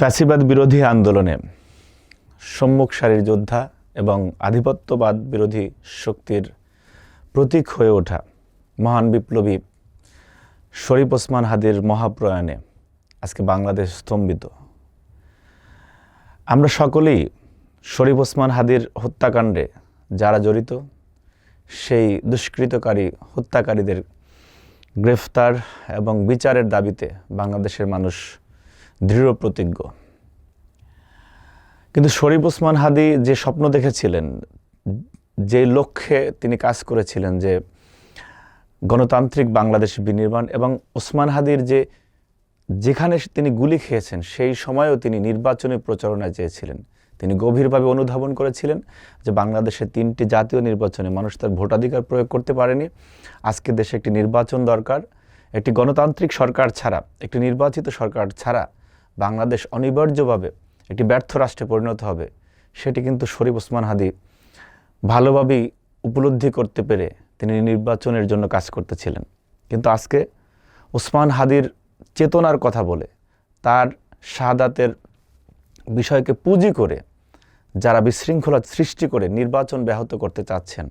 ফ্যাসিবাদ বিরোধী আন্দোলনে সম্মুখ সারির যোদ্ধা এবং আধিপত্যবাদ বিরোধী শক্তির প্রতীক হয়ে ওঠা মহান বিপ্লবী শরীফ ওসমান হাদির মহাপ্রয়াণে আজকে বাংলাদেশ স্তম্ভিত। আমরা সকলেই শরীফ ওসমান হাদির হত্যাকাণ্ডে যারা জড়িত, সেই দুষ্কৃতকারী হত্যাকারীদের গ্রেফতার এবং বিচারের দাবিতে বাংলাদেশের মানুষ দৃঢ় প্রতিজ্ঞ। কিন্তু শরীফ ওসমান হাদি যে স্বপ্ন দেখেছিলেন, যে লক্ষ্যে তিনি কাজ করেছিলেন যে গণতান্ত্রিক বাংলাদেশ বিনির্মাণ এবং ওসমান হাদির যে যেখানে তিনি গুলি খেয়েছেন, সেই সময়েও তিনি নির্বাচনী প্রচারণায় চেয়েছিলেন। তিনি গভীরভাবে অনুধাবন করেছিলেন যে বাংলাদেশে তিনটি জাতীয় নির্বাচনে মানুষ তার ভোটাধিকার প্রয়োগ করতে পারেনি। আজকে দেশে একটি নির্বাচন দরকার, একটি গণতান্ত্রিক সরকার ছাড়া, একটি নির্বাচিত সরকার ছাড়া বাংলাদেশ অনিবার্যভাবে একটি ব্যর্থ রাষ্ট্রে পরিণত হবে, সেটি কিন্তু শরীফ ওসমান হাদি ভালোভাবেই উপলব্ধি করতে পেরে তিনি নির্বাচনের জন্য কাজ করতেছিলেন। কিন্তু আজকে ওসমান হাদির চেতনার কথা বলে, তার শাহাদাতের বিষয়কে পুঁজি করে যারা বিশৃঙ্খলা সৃষ্টি করে নির্বাচন ব্যাহত করতে চাচ্ছেন,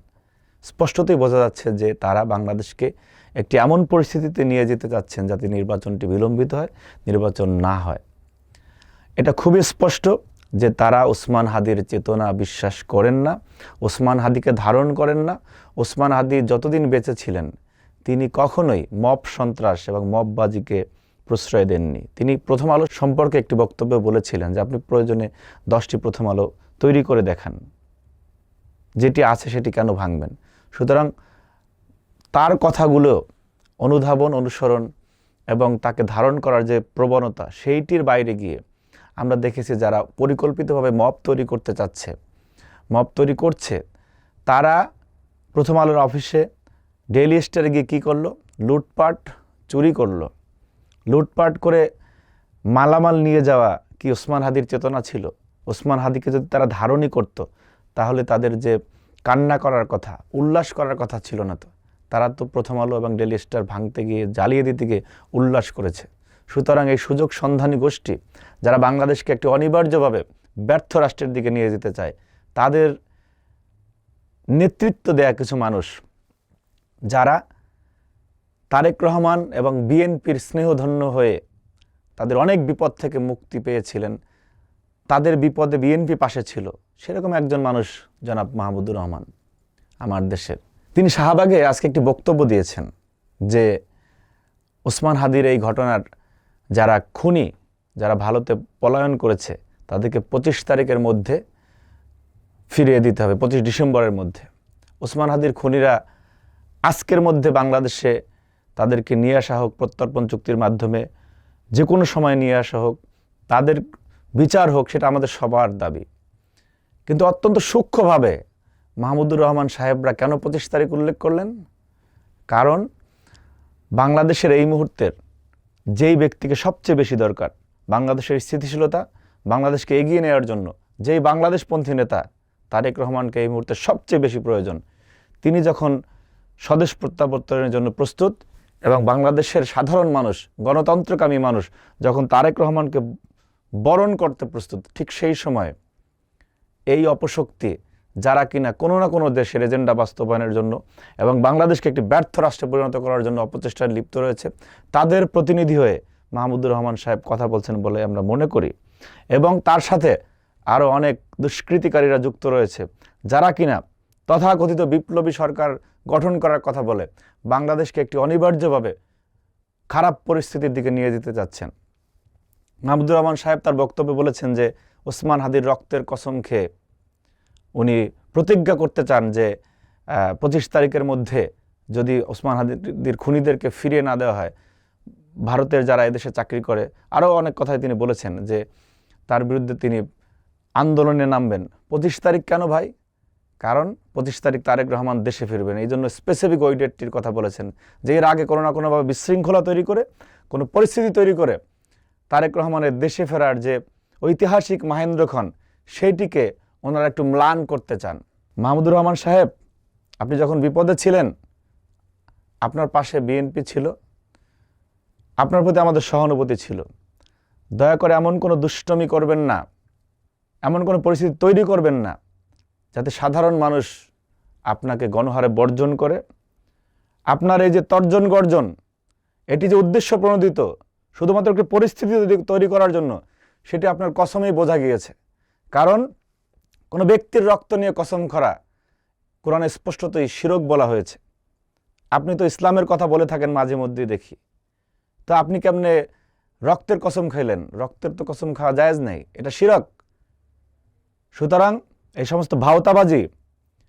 স্পষ্টতই বোঝা যাচ্ছে যে তারা বাংলাদেশকে একটি এমন পরিস্থিতিতে নিয়ে যেতে চাচ্ছেন যাতে নির্বাচনটি বিলম্বিত হয়, নির্বাচন না হয়। এটা খুবই স্পষ্ট যে তারা ওসমান হাদির চেতনা বিশ্বাস করেন না, ওসমান হাদিকে ধারণ করেন না। ওসমান হাদি যতদিন বেঁচে ছিলেন, তিনি কখনোই মব সন্ত্রাস এবং মববাজিকে প্রশ্রয় দেননি। তিনি প্রথম আলো সম্পর্কে একটি বক্তব্য বলেছিলেন যে, আপনি প্রয়োজনে দশটি প্রথম আলো তৈরি করে দেখান। যেটি আছে সেটি কেন ভাঙবেন? সুতরাং তার কথাগুলো অনুধাবন, অনুসরণ এবং তাকে ধারণ করার যে প্রবণতা, সেইটির বাইরে গিয়ে আমরা দেখেছি যারা পরিকল্পিতভাবে মব তৈরি করতে চাচ্ছে, মব তৈরি করছে, তারা প্রথম আলোর অফিসে ডেইলি স্টারে গিয়ে কী করল? লুটপাট চুরি করল। লুটপাট করে মালামাল নিয়ে যাওয়া কি ওসমান হাদির চেতনা ছিল? ওসমান হাদিকে যদি তারা ধারণই করত, তাহলে তাদের যে কান্না করার কথা, উল্লাস করার কথা ছিল না তো। তারা তো প্রথম আলো এবং ডেলি স্টার ভাঙতে গিয়ে, জ্বালিয়ে দিতে গিয়ে উল্লাস করেছে। সুতরাং এই সুযোগ সন্ধানী গোষ্ঠী যারা বাংলাদেশকে একটি অনিবার্যভাবে ব্যর্থ রাষ্ট্রের দিকে নিয়ে যেতে চায়, তাদের নেতৃত্ব দেয়া কিছু মানুষ যারা তারেক রহমান এবং বিএনপির স্নেহধন্য হয়ে তাদের অনেক বিপদ থেকে মুক্তি পেয়েছিলেন। তাদের বিপদে বিএনপি পাশে ছিল। সেরকম একজন মানুষ জনাব মাহমুদুর রহমান আমার দেশের। তিনি শাহবাগে আজকে একটি বক্তব্য দিয়েছেন যে ওসমান হাদির এই ঘটনার যারা খুনি, যারা ভারতে পলায়ন করেছে, তাদেরকে পঁচিশ তারিখের মধ্যে ফিরিয়ে দিতে হবে, পঁচিশ ডিসেম্বরের মধ্যে। ওসমান হাদির খুনিরা আজকের মধ্যে বাংলাদেশে তাদেরকে নিয়ে আসা হোক, প্রত্যর্পণ চুক্তির মাধ্যমে, যে কোনো সময় নিয়ে আসা হোক, তাদের বিচার হোক, সেটা আমাদের সবার দাবি। কিন্তু অত্যন্ত সূক্ষ্মভাবে মাহমুদুর রহমান সাহেবরা কেন পঁচিশ তারিখ উল্লেখ করলেন? কারণ বাংলাদেশের এই মুহূর্তের যেই ব্যক্তিকে সবচেয়ে বেশি দরকার, বাংলাদেশের স্থিতিশীলতা, বাংলাদেশকে এগিয়ে নেওয়ার জন্য, যেই বাংলাদেশপন্থী নেতা, তারেক রহমানকে এই মুহূর্তে সবচেয়ে বেশি প্রয়োজন। তিনি যখন স্বদেশ প্রত্যাবর্তনের জন্য প্রস্তুত এবং বাংলাদেশের সাধারণ মানুষ, গণতন্ত্রকামী মানুষ যখন তারেক রহমানকে বরণ করতে প্রস্তুত, ঠিক সেই সময় এই অপশক্তি যারা কিনা কোনো না কোনো দেশের এজেন্ডা বাস্তবায়নের জন্য এবং বাংলাদেশকে একটি ব্যর্থ রাষ্ট্রে পরিণত করার জন্য অপচেষ্টায় লিপ্ত রয়েছে, তাদের প্রতিনিধি হয়ে মাহমুদুর রহমান সাহেব কথা বলছেন বলে আমরা মনে করি। এবং তার সাথে আরও অনেক দুষ্কৃতিকারীরা যুক্ত রয়েছে, যারা কিনা তথাকথিত বিপ্লবী সরকার গঠন করার কথা বলে বাংলাদেশকে একটি অনিবার্যভাবে খারাপ পরিস্থিতির দিকে নিয়ে যেতে চাচ্ছেন। মাহমুদুর রহমান সাহেব তার বক্তব্যে বলেছেন যে, ওসমান হাদির রক্তের কসম খেয়ে উনি প্রতিজ্ঞা করতে চান যে পঁচিশ তারিখের মধ্যে যদি ওসমান হাদির খুনিদেরকে ফিরিয়ে না দেওয়া হয়, ভারতের যারা এদেশে চাকরি করে আরও অনেক কথাই তিনি বলেছেন যে, তার বিরুদ্ধে তিনি আন্দোলনে নামবেন। পঁচিশ তারিখ কেন ভাই? কারণ পঁচিশ তারিখ তারেক রহমান দেশে ফিরবেন। এই জন্য স্পেসিফিক ওই ডেটটির কথা বলেছেন যে, এর আগে কোনো না কোনোভাবে বিশৃঙ্খলা তৈরি করে, কোনো পরিস্থিতি তৈরি করে তারেক রহমানের দেশে ফেরার যে ঐতিহাসিক মাহেন্দ্রক্ষণ, সেইটিকে ওনারা একটু ম্লান করতে চান। মাহমুদুর রহমান সাহেব, আপনি যখন বিপদে ছিলেন, আপনার পাশে বিএনপি ছিল, আপনার প্রতি আমাদের সহানুভূতি ছিল। দয়া করে এমন কোনো দুষ্টমি করবেন না, এমন কোনো পরিস্থিতি তৈরি করবেন না, যাতে সাধারণ মানুষ আপনাকে গণহারে বর্জন করে। আপনার এই যে তর্জন গর্জন, এটি যে উদ্দেশ্য প্রণোদিত, শুধুমাত্র একটি পরিস্থিতি তৈরি- করার জন্য, সেটি আপনার কসমেই বোঝা গিয়েছে। কারণ কোনো ব্যক্তির রক্ত নিয়ে কসম করা কোরআনে স্পষ্টতই শিরক বলা হয়েছে। আপনি তো ইসলামের কথা বলে থাকেন, মাঝে মধ্যেই দেখি। তো আপনি কেমনে রক্তের কসম খাইলেন? রক্তের তো কসম খাওয়া জায়েজ নেই, এটা শিরক। সুতরাং এই সমস্ত ভাওতাবাজি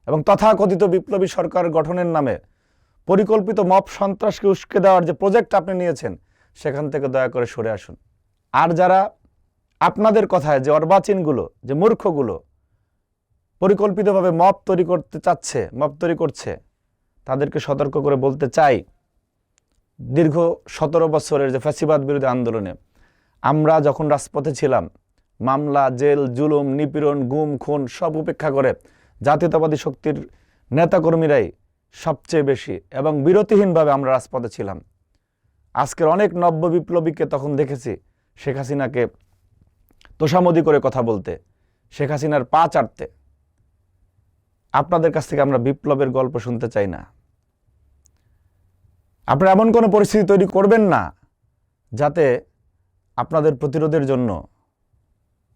এবং তথাকথিত বিপ্লবী সরকার গঠনের নামে পরিকল্পিত মপ সন্ত্রাসকে উস্কে দেওয়ার যে প্রজেক্ট আপনি নিয়েছেন, সেখান থেকে দয়া করে সরে আসুন। আর যারা আপনাদের কথায় যে অর্বাচীনগুলো, যে মূর্খগুলো পরিকল্পিতভাবে মপ তৈরি করতে চাচ্ছে মপ তৈরি করছে, তাদেরকে সতর্ক করে বলতে চাই, দীর্ঘ সতেরো বছরের যে ফ্যাসিবাদ বিরোধী আন্দোলনে আমরা যখন রাজপথে ছিলাম, মামলা, জেল, জুলুম, নিপীড়ন, গুম, খুন সব উপেক্ষা করে জাতীয়তাবাদী শক্তির নেতাকর্মীরাই সবচেয়ে বেশি এবং বিরতিহীনভাবে আমরা রাজপথে ছিলাম। আজকের অনেক নব্য বিপ্লবীকে তখন দেখেছি, শেখ হাসিনাকে তোষামদি করে কথা বলতে, শেখ হাসিনার পা চাটতে। আপনাদের কাছ থেকে আমরা বিপ্লবের গল্প শুনতে চাই না। আপনারা এমন কোনো পরিস্থিতি তৈরি করবেন না যাতে আপনাদের প্রতিরোধের জন্য,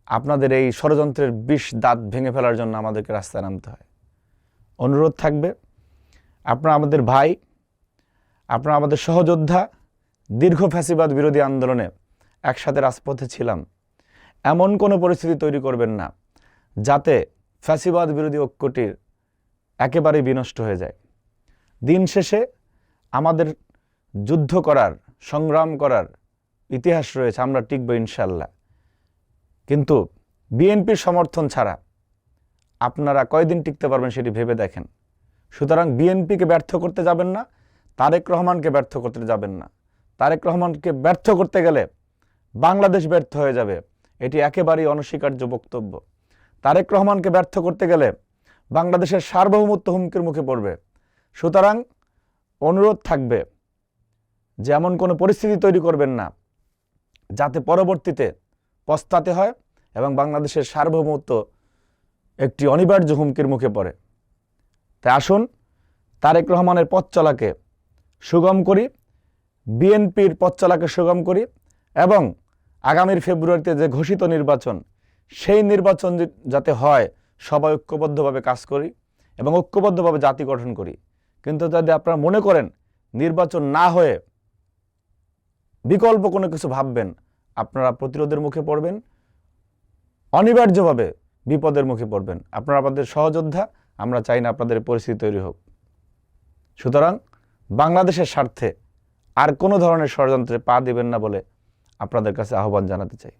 আপনাদের এই ষড়যন্ত্রের বিষ দাঁত ভেঙে ফেলার জন্য আমাদেরকে রাস্তায় নামতে হয়। অনুরোধ থাকবে, আপনারা আমাদের ভাই, আপনারা আমাদের সহযোদ্ধা, দীর্ঘ ফ্যাসিবাদ বিরোধী আন্দোলনে একসাথে রাজপথে ছিলাম। এমন কোনো পরিস্থিতি তৈরি করবেন না যাতে ফ্যাসিবাদ বিরোধী ঐক্যটির একেবারেই বিনষ্ট হয়ে যায়। দিন শেষে আমাদের যুদ্ধ করার, সংগ্রাম করার ইতিহাস রয়েছে, আমরা টিকবো ইনশাল্লাহ কিন্তু বিএনপির সমর্থন ছাড়া আপনারা কয়দিন টিকতে পারবেন সেটি ভেবে দেখেন। সুতরাং বিএনপিকে ব্যর্থ করতে যাবেন না, তারেক রহমানকে ব্যর্থ করতে যাবেন না। তারেক রহমানকে ব্যর্থ করতে গেলে বাংলাদেশ ব্যর্থ হয়ে যাবে, এটি একেবারেই অনস্বীকার্য বক্তব্য। তারেক রহমানকে ব্যর্থ করতে গেলে বাংলাদেশের সার্বভৌমত্ব হুমকির মুখে পড়বে। সুতরাং অনুরোধ থাকবে যে এমন কোনো পরিস্থিতি তৈরি করবেন না, যাতে পরবর্তীতে পস্তাতে হয় এবং বাংলাদেশের সার্বভৌমত্ব একটি অনিবার্য হুমকির মুখে পড়ে। তাই আসুন তারেক রহমানের পথ চলাকে সুগম করি, বিএনপির পথ চলাকে সুগম করি এবং আগামীর ফেব্রুয়ারিতে যে ঘোষিত নির্বাচন, সেই নির্বাচন যাতে হয় সবাই ঐক্যবদ্ধভাবে কাজ করি এবং ঐক্যবদ্ধভাবে জাতি গঠন করি। কিন্তু যদি আপনারা মনে করেন নির্বাচন না হয়ে বিকল্প কোনো কিছু ভাববেন, আপনারা প্রতিরোধের মুখে পড়বেন, অনিবার্যভাবে বিপদের মুখে পড়বেন। আপনারা আমাদের সহযোদ্ধা, আমরা চাই না আপনাদের পরিস্থিতি তৈরি হোক। সুতরাং বাংলাদেশের স্বার্থে আর কোনো ধরনের ষড়যন্ত্রে পা দিবেন না বলে আপনাদের কাছে আহ্বান জানাতে চাই।